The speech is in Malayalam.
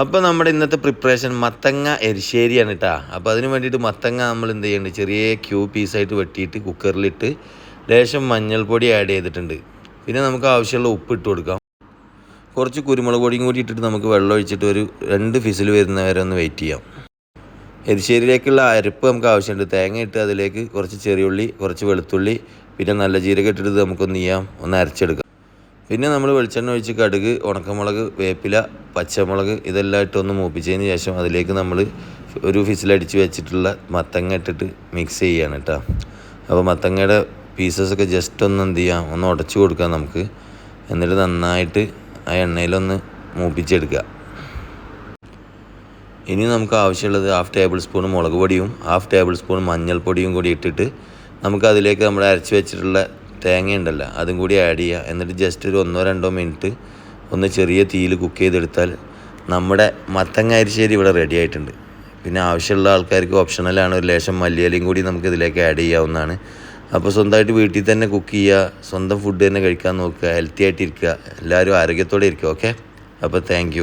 അപ്പോൾ നമ്മുടെ ഇന്നത്തെ പ്രിപ്പറേഷൻ മത്തങ്ങ എരിശ്ശേരിയാണ് കേട്ടോ അപ്പോൾ അതിന് വേണ്ടിയിട്ട് മത്തങ്ങ നമ്മൾ എന്ത് ചെയ്യുന്നുണ്ട് ചെറിയ ക്യൂ പീസായിട്ട് വെട്ടിയിട്ട് കുക്കറിലിട്ട് ലേശം മഞ്ഞൾപ്പൊടി ആഡ് ചെയ്തിട്ടുണ്ട്. പിന്നെ നമുക്ക് ആവശ്യമുള്ള ഉപ്പ് ഇട്ട് കൊടുക്കാം. കുറച്ച് കുരുമുളക് പൊടിയും കൂടി ഇട്ടിട്ട് നമുക്ക് വെള്ളം ഒഴിച്ചിട്ട് ഒരു രണ്ട് ഫിസിൽ വരുന്ന വരെ ഒന്ന് വെയിറ്റ് ചെയ്യാം. എരിശ്ശേരിയിലേക്കുള്ള അരപ്പ് നമുക്ക് ആവശ്യമുണ്ട്. തേങ്ങ ഇട്ട് അതിലേക്ക് കുറച്ച് ചെറിയുള്ളി കുറച്ച് വെളുത്തുള്ളി പിന്നെ നല്ല ജീരകം ഇട്ടിട്ട് നമുക്കൊന്ന് ചെയ്യാം. ഒന്ന് അരച്ചെടുക്കാം. പിന്നെ നമ്മൾ വെളിച്ചെണ്ണ ഒഴിച്ച് കടുക് ഉണക്കമുളക് വേപ്പില പച്ചമുളക് ഇതെല്ലാം ഇട്ടൊന്ന് മൂപ്പിച്ചതിന് ശേഷം അതിലേക്ക് നമ്മൾ ഒരു ഫിസിലടിച്ച് വെച്ചിട്ടുള്ള മത്തങ്ങ ഇട്ടിട്ട് മിക്സ് ചെയ്യാണ് കേട്ടോ അപ്പോൾ മത്തങ്ങയുടെ പീസസൊക്കെ ജസ്റ്റ് ഒന്ന് എന്ത് ചെയ്യാം ഒന്ന് ഉടച്ചു കൊടുക്കാം നമുക്ക്. എന്നിട്ട് നന്നായിട്ട് ആ എണ്ണയിലൊന്ന് മൂപ്പിച്ചെടുക്കുക. ഇനി നമുക്ക് ആവശ്യമുള്ളത് ഹാഫ് ടേബിൾ സ്പൂൺ മുളക് പൊടിയും ഹാഫ് ടേബിൾ സ്പൂൺ മഞ്ഞൾപ്പൊടിയും കൂടി ഇട്ടിട്ട് നമുക്ക് അതിലേക്ക് നമ്മൾ അരച്ച് വെച്ചിട്ടുള്ള തേങ്ങ ഉണ്ടല്ലോ അതും കൂടി ആഡ് ചെയ്യുക എന്നിട്ട് ജസ്റ്റ് ഒരു ഒന്നോ രണ്ടോ മിനിറ്റ് ഒന്ന് ചെറിയ തീയിൽ കുക്ക് ചെയ്തെടുത്താൽ നമ്മുടെ മത്തങ്ങ അരിശ്ശേരി ഇവിടെ റെഡി ആയിട്ടുണ്ട്. പിന്നെ ആവശ്യമുള്ള ആൾക്കാർക്ക് ഓപ്ഷണലാണ് ഒരു ലേശം മല്ലിയലയും കൂടി നമുക്ക് ഇതിലേക്ക് ആഡ് ചെയ്യാവുന്നതാണ്. അപ്പോൾ സ്വന്തമായിട്ട് വീട്ടിൽ തന്നെ കുക്ക് ചെയ്യുക സ്വന്തം ഫുഡ് തന്നെ കഴിക്കാൻ നോക്കുക ഹെൽത്തി ആയിട്ടിരിക്കുക എല്ലാവരും ആരോഗ്യത്തോടെ ഇരിക്കുക ഓക്കെ അപ്പോൾ താങ്ക്